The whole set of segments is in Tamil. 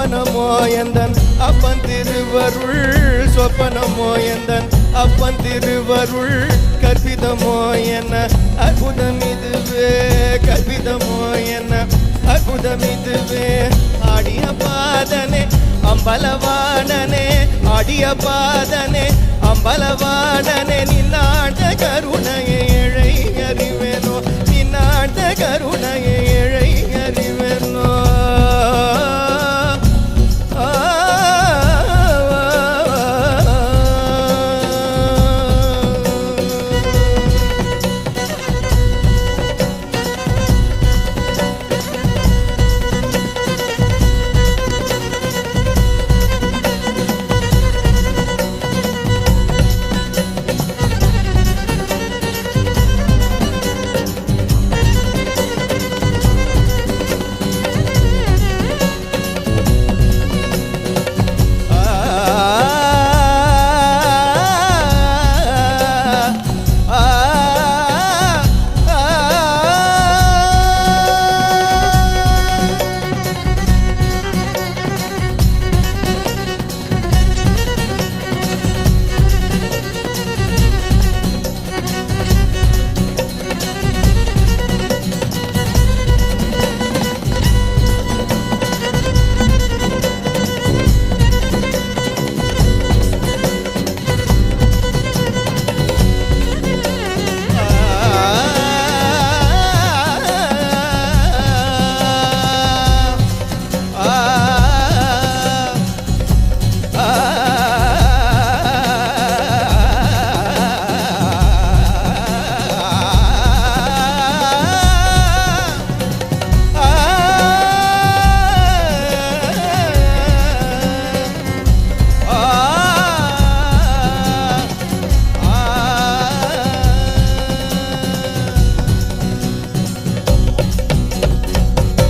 சொப்பனமோ எந்தன்? அப்பன் திருவருள் சொப்பனமோ எந்தன்? அப்பன் திருவருள் கற்பிதமோ என்ன? அற்புதம் இதுவே கற்பிதமோ என்ன? அற்புதம் இதுவே ஆடிய பாதனே அம்பலவாணனே ஆடிய பாதனே அம்பலவாணனே நின்னாண்ட கருணையை இழை அறிவேனோ? நின்னாண்ட கருணையை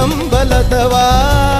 பொன்னம்பலத்தவா பொன்னம்பலத்தவா பொன்னம்பலத்தவா